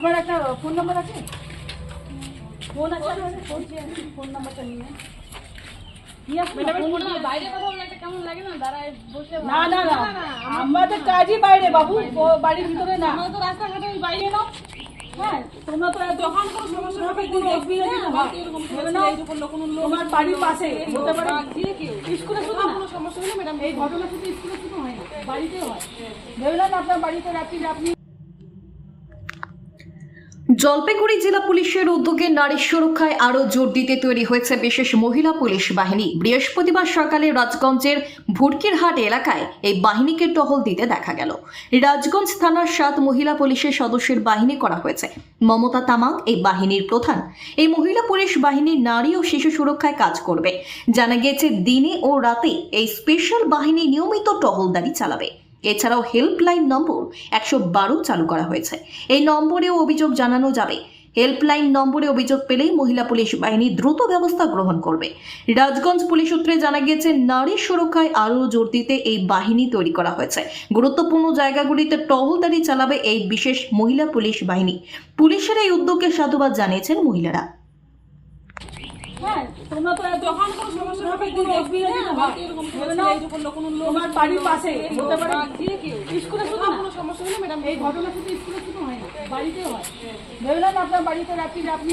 তোমার একটা phone number আছে? ফোন আছে নাম্বারটা নিয়ে। আমাদের কাজই বাইরে বাবু। বাড়ির ভিতরে না। আমরা তো রাস্তাঘাটে বাইরে না হ্যাঁ তোমরা তো কোনো সমস্যা হবে তুমি দেখবি না। হয় তোমার বাড়ির পাশে হতে পারে স্কুলে শুধু কোনো সমস্যা হলে ম্যাডাম? এই ঘটনা শুধু স্কুলে শুধু হয় না বাড়িতেও হয়। ভেবে নেন আপনার বাড়িতে রাত্রি আপনি জলপাইগুড়ি জেলা পুলিশের উদ্যোগে নারী সুরক্ষায় আরও জোর দিতে তৈরি হয়েছে বিশেষ মহিলা পুলিশ বাহিনী। বৃহস্পতিবার সকালে রাজগঞ্জের ভুটকিরহাট এলাকায় এই বাহিনীকে টহল দিতে দেখা গেল। রাজগঞ্জ থানার সাত মহিলা পুলিশের সদস্যের বাহিনী করা হয়েছে। মমতা তামাক এই বাহিনীর প্রধান। এই মহিলা পুলিশ বাহিনী নারী ও শিশু সুরক্ষায় কাজ করবে। জানা গিয়েছে, দিনে ও রাতে এই স্পেশাল বাহিনী নিয়মিত টহলদারি চালাবে। এছাড়াও হেল্পলাইন নম্বর একশো বারো চালু করা হয়েছে। এই নম্বরেও অভিযোগ জানানো যাবে। হেল্পলাইন নম্বরে অভিযোগ পেলেই মহিলা পুলিশ বাহিনী দ্রুত ব্যবস্থা গ্রহণ করবে। রাজগঞ্জ পুলিশ সূত্রে জানা গিয়েছে, নারী সুরক্ষায় আরও জোর দিতে এই বাহিনী তৈরি করা হয়েছে। গুরুত্বপূর্ণ জায়গাগুলিতে টহলদারি চালাবে এই বিশেষ মহিলা পুলিশ বাহিনী। পুলিশের এই উদ্যোগকে সাধুবাদ জানিয়েছেন মহিলারা। হ্যাঁ তোমরা তো যখন কোনো সমস্যা হবে। তুমি দেখবি হয় তোমার বাড়ির পাশে হতে পারে। স্কুলে শুধু না কোনো সমস্যা হলে ম্যাডাম এই ঘটনা শুধু স্কুলে শুধু হয় না বাড়িতেও হয়। ভেবে নেন আপনার বাড়িতে রাত্রি আপনি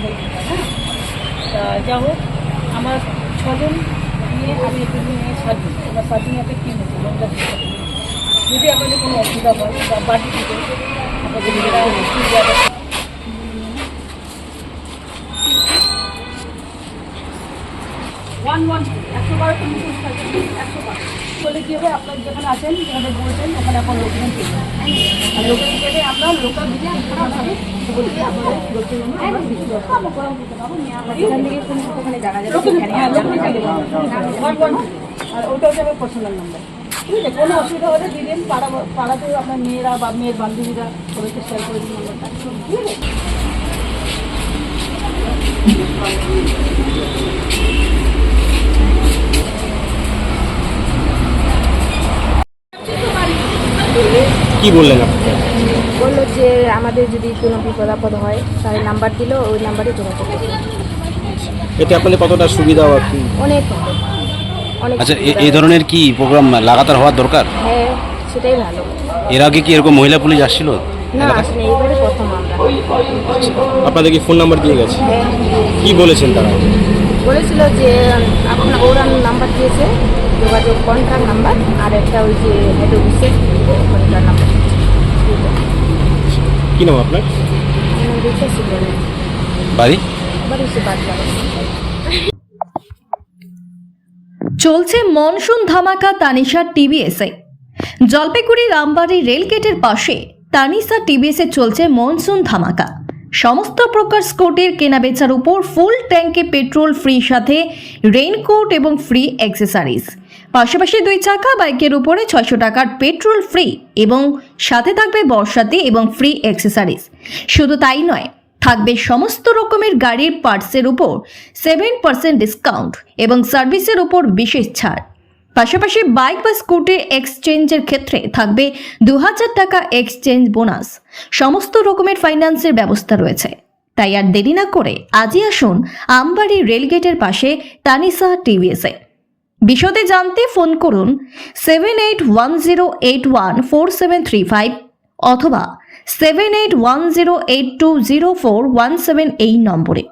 হয়ে হ্যাঁ যা হোক আমার ছজন নিয়ে আমি একটু নিয়ে সাজি আমার সাজি একটা কিনে যদি আমাদের কোনো অসুবিধা হয়, বা বাড়ি থেকে আমাদের নিজেরা ওয়ান ওয়ান একশো বারো একশো বারো। বলে কী হবে আপনার যেখানে আছেন যেখানে বলছেন ওখানে এখন পেয়ে আর পেলে লোকাল দিকে বলতে আপনাদের আর ওইটা হচ্ছে আমার পার্সোনাল নাম্বার ঠিক আছে কোনো অসুবিধা হলে দিবেন পাড়া পাড়াতেও আপনার মেয়েরা বা মেয়ের বান্ধবীরা সবাইকে শেয়ার করে দিন নাম্বারটা ঠিক আছে? কি বললেন আপনি? বলল যে আমাদের যদি কোনো বিপদ আপদ হয় তাহলে নাম্বার দিল ওই নাম্বারে যোগাযোগ করতে এতে আপনাদের কতটা সুবিধা বা কি? অনেক হবে অনেক আচ্ছা এ- এই ধরনের কি প্রোগ্রাম লাগাতার হওয়ার দরকার? হ্যাঁ সেটাই ভালো। এর আগে কি এরকম মহিলা পুলিশ আসছিল না আসলে এইবারে প্রথম আমরা। আপনাদের কি ফোন নাম্বার দিয়ে গেছে? হ্যাঁ। কি বলেছেন তারা? বলেছিল যে আপনার ওরা নাম্বার দিয়েছে যোগাযোগ কন্ট্রাক্ট নাম্বার আর একটা ওই যে হেড অফিসের কন্ট্রাক্ট নাম্বার কি নাম আপনার? বাড়ি? চলছে মনসুন ধামাকা তানিশা টিভিএসে জলপাইগুড়ি রামবাড়ি রেলগেটের পাশে তানিসা টিভিএসে চলছে মনসুন ধামাকা। সমস্ত প্রকার স্কোটের কেনাবেচার উপর ফুল ট্যাঙ্কে পেট্রোল ফ্রি সাথে রেইনকোট এবং ফ্রি অ্যাক্সেসরিজ। পাশাপাশি দুই চাকা বাইকের উপরে ছয়শো টাকার পেট্রোল ফ্রি এবং সাথে থাকবে বর্ষাতে এবং ফ্রি অ্যাক্সেসরিজ। শুধু তাই নয়, থাকবে সমস্ত রকমের গাড়ির পার্টসের উপর সেভেন পার্সেন্ট ডিসকাউন্ট এবং সার্ভিসের উপর বিশেষ ছাড়। পাশাপাশি বাইক বা স্কুটি এক্সচেঞ্জের ক্ষেত্রে থাকবে দু হাজার টাকা এক্সচেঞ্জ বোনাস। সমস্ত রকমের ফাইন্যান্সের ব্যবস্থা রয়েছে। তাই আর দেরি না করে আজই আসুন আমবাড়ি রেলগেটের পাশে তানিসা টিভিএসে। বিশদে জানতে ফোন করুন seven eight one zero eight one four seven three five অথবা seven eight one zero eight two zero four one seven এই নম্বরে।